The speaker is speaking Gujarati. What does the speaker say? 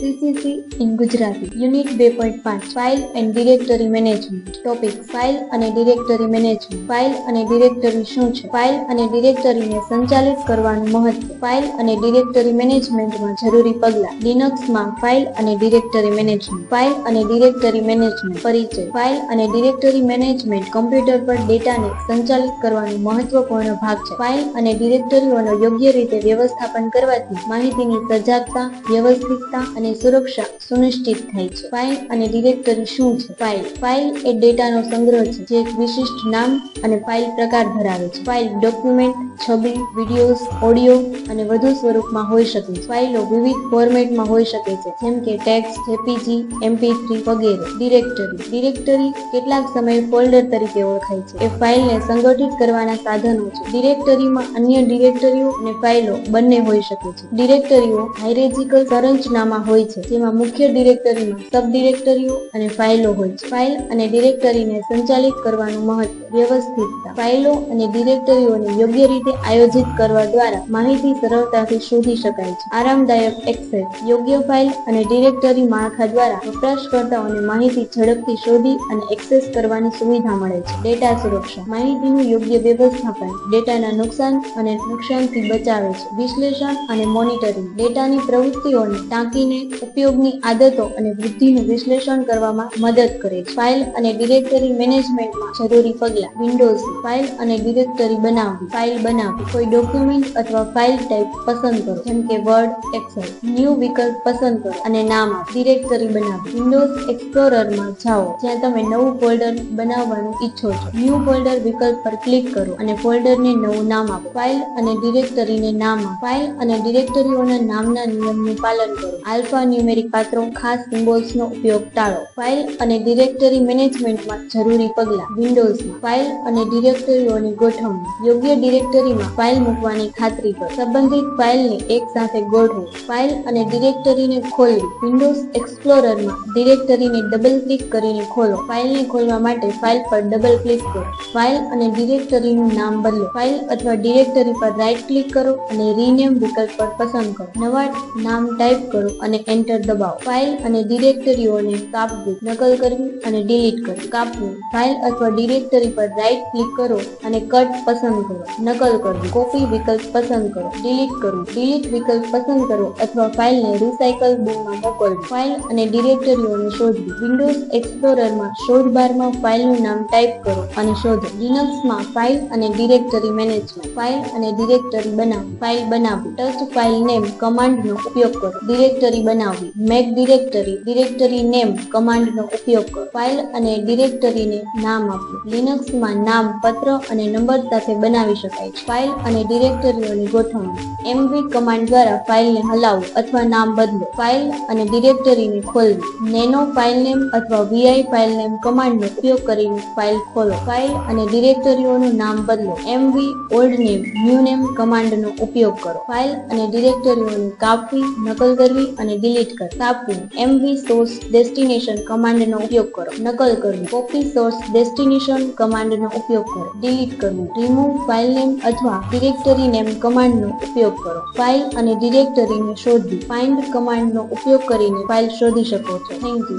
CCC ઇન ગુજરાતી યુનિટ બે પોઈન્ટ પાંચ file and directory management topic file અને ડિરેક્ટરી મેનેજમેન્ટ ફાઇલ અને ડિરેક્ટરી શું છે? ફાઇલ અને ડિરેક્ટરીને સંચાલિત કરવાનું મહત્વ. ફાઇલ અને ડિરેક્ટરી મેનેજમેન્ટમાં જરૂરી પગલાં. લિનક્સમાં ફાઇલ અને ડિરેક્ટરી મેનેજમેન્ટ ફાઇલ અને ડિરેક્ટરી મેનેજમેન્ટ પરિચય. ફાઇલ અને ડિરેક્ટરી મેનેજમેન્ટ કમ્પ્યુટર પર ડેટાને સંચાલિત કરવાનો મહત્વપૂર્ણ ભાગ છે. ફાઇલ અને ડિરેક્ટરીઓનો યોગ્ય રીતે વ્યવસ્થાપન કરવાથી માહિતીની સજાગતા, વ્યવસ્થિતતા અને સુરક્ષા સુનિશ્ચિત થાય છે. ફાઇલ અને ડિરેક્ટરી શું છે? ફાઇલ ફાઇલ એ ડેટાનો સંગ્રહ છે, જે એક વિશિષ્ટ નામ અને ફાઇલ પ્રકાર ધરાવે છે. ફાઇલ ડોક્યુમેન્ટ છબી વિડીયોઝ ઓડિયો અને વધુ સ્વરૂપમાં હોઈ શકે છે. ફાઇલો વિવિધ ફોર્મેટમાં હોઈ શકે છે, જેમ કે ટેક્સ્ટ જેપીજી એમપી થ્રી વગેરે. ડિરેક્ટરી ડિરેક્ટરી કેટલાક સમયે ફોલ્ડર તરીકે ઓળખાય છે. એ ફાઇલને સંગઠિત કરવાના સાધનો છે. ડિરેક્ટરીમાં અન્ય ડિરેક્ટરીઓ અને ફાઇલો બંને હોઈ શકે છે. ડિરેક્ટરીઓ હાઇરેજિકલ સંરચનામાં હોય છે. જેમાં મુખ્ય ડિરેક્ટરીમાં સબ ડિરેક્ટરીઓ અને ફાઇલો હોય છે. ફાઇલ અને ડિરેક્ટરીને સંચાલિત કરવાનું મહત્વ, વ્યવસ્થિતતા. ફાઇલો અને ડિરેક્ટરીઓને યોગ્ય રીતે આયોજિત કરવા દ્વારા માહિતી સરળતાથી શોધી શકાય છે. આરામદાયક એક્સેસ યોગ્ય ફાઇલ અને ડિરેક્ટરી માળખા દ્વારા વપરાશકર્તાઓને માહિતી ઝડપથી શોધી અને એક્સેસ કરવાની સુવિધા મળે છે. ડેટા સુરક્ષા. માહિતીનું યોગ્ય વ્યવસ્થાપન ડેટાના નુકસાન અને નુકસાનથી બચાવે છે. વિશ્લેષણ અને મોનિટરિંગ. ડેટાની પ્રવૃત્તિઓને ટાંકીને ઉપયોગની આદતો અને વૃદ્ધિનું વિશ્લેષણ કરવામાં મદદ કરે છે. ફાઇલ અને ડિરેક્ટરી મેનેજમેન્ટમાં જરૂરી પગલાં. વિન્ડોઝ ફાઇલ અને ડિરેક્ટરી બનાવવી. ફાઇલ બનાવવી. કોઈ ડોક્યુમેન્ટ અથવા ફાઇલ ટાઈપ પસંદ કરો. જેમ કે વર્ડ, એક્સેલ. ન્યૂ વિકલ્પ પસંદ કરો અને નામ ડિરેક્ટરી બનાવો. વિન્ડોઝ એક્સપ્લોરરમાં જાઓ. જ્યાં તમે નવું ફોલ્ડર બનાવવાનું ઈચ્છો છો. ન્યૂ ફોલ્ડર વિકલ્પ પર ક્લિક કરો અને ફોલ્ડરને નવું નામ આપો. ફાઇલ અને ડિરેક્ટરીને નામ આપો. ફાઇલ અને ડિરેક્ટરીઓના નામના નિયમનું પાલન કરો. આલ્ફા ન્યુમેરિક પાત્રો ખાસ સિમ્બોલ્સનો ઉપયોગ ટાળો. ફાઇલ અને ડિરેક્ટરી મેનેજમેન્ટમાં જરૂરી પગલાં. વિન્ડોઝમાં ફાઇલ અને ડિરેક્ટરીઓની ગોઠવણી. યોગ્ય ડિરેક્ટરીમાં ફાઇલ મૂકવાની ખાતરી કરો. સંબંધિત ફાઇલને એક સાથે ગોઠવો. ફાઇલ અને ડિરેક્ટરીને ખોલવી. વિન્ડોઝ એક્સપ્લોરરમાં ડિરેક્ટરીને ડબલ ક્લિક કરીને ખોલો. ફાઇલને ખોલવા માટે ફાઇલ પર ડબલ ક્લિક કરો. ફાઇલ અને ડિરેક્ટરીનું નામ બદલો. ફાઇલ અથવા ડિરેક્ટરી પર રાઇટ ક્લિક કરો અને રીનેમ વિકલ્પ પર પસંદ કરો. નવા નામ ટાઈપ કરો અને એન્ટર દબાવો. ફાઇલ અને ડિરેક્ટરીઓને કાપવી, નકલ કરવી અને ડિલીટ કરવી. કાપવું. ફાઇલ અથવા ડિરેક્ટરી પર રાઇટ ક્લિક કરો અને કટ પસંદ કરો. નકલ કરવી. કોપી વિકલ્પ પસંદ કરો. ડિલીટ કરવું. ડિલીટ વિકલ્પ પસંદ કરો અથવા ફાઇલને રિસાયકલ બિનમાં મોકલવી. ફાઇલ અને ડિરેક્ટરીઓને શોધવી. વિન્ડોઝ એક્સપ્લોરરમાં શોધ બારમાં ફાઇલનું નામ ટાઈપ કરો અને શોધો. લિનક્સમાં ફાઇલ અને ડિરેક્ટરી મેનેજમેન્ટ ફાઇલ અને ડિરેક્ટરી બનાવો. ફાઇલ બનાવો ટચ ફાઇલ નેમ કમાન્ડનો ઉપયોગ કરો. ડિરેક્ટરી બનાવવી. મેક ડિરેક્ટરી ડિરેક્ટરી નેમ કમાન્ડનો ઉપયોગ કરો. ફાઇલ અને ડિરેક્ટરીને નામ આપવું લિનક્સમાં નામ, પત્ર અને નંબર સાથે બનાવી શકાય છે. ફાઇલ અને ડિરેક્ટરીઓની ગોઠવણી. એમવી કમાન્ડ દ્વારા ફાઇલને હલાવવું અથવા નામ બદલો. ફાઇલ અને ડિરેક્ટરીને ખોલવી. નેનો ફાઇલ નેમ અથવા વીઆઈ ફાઇલ નેમ કમાન્ડનો ઉપયોગ કરીને ફાઇલ ખોલો. ફાઇલ અને ડિરેક્ટરીઓનું નામ બદલો. MV old name new name કમાન્ડનો ઉપયોગ કરો. ફાઇલ અને ડિરેક્ટરીઓને કાપવી નકલ કરવી અને ડિલીટ કરવી કાપવું એમવી સોર્સ ડેસ્ટિનેશન કમાન્ડનો ઉપયોગ કરો. નકલ કરવું. કોપી સોર્સ ડેસ્ટિનેશન કમાન્ડનો ઉપયોગ કરો. ડિલીટ કરવું. રિમૂવ ફાઇલ નેમ અથવા ડિરેક્ટરી નેમ કમાન્ડનો ઉપયોગ કરો. ફાઇલ અને ડિરેક્ટરીને શોધવી. ફાઇન્ડ કમાન્ડનો ઉપયોગ કરીને ફાઇલ શોધી શકો છો. Thank you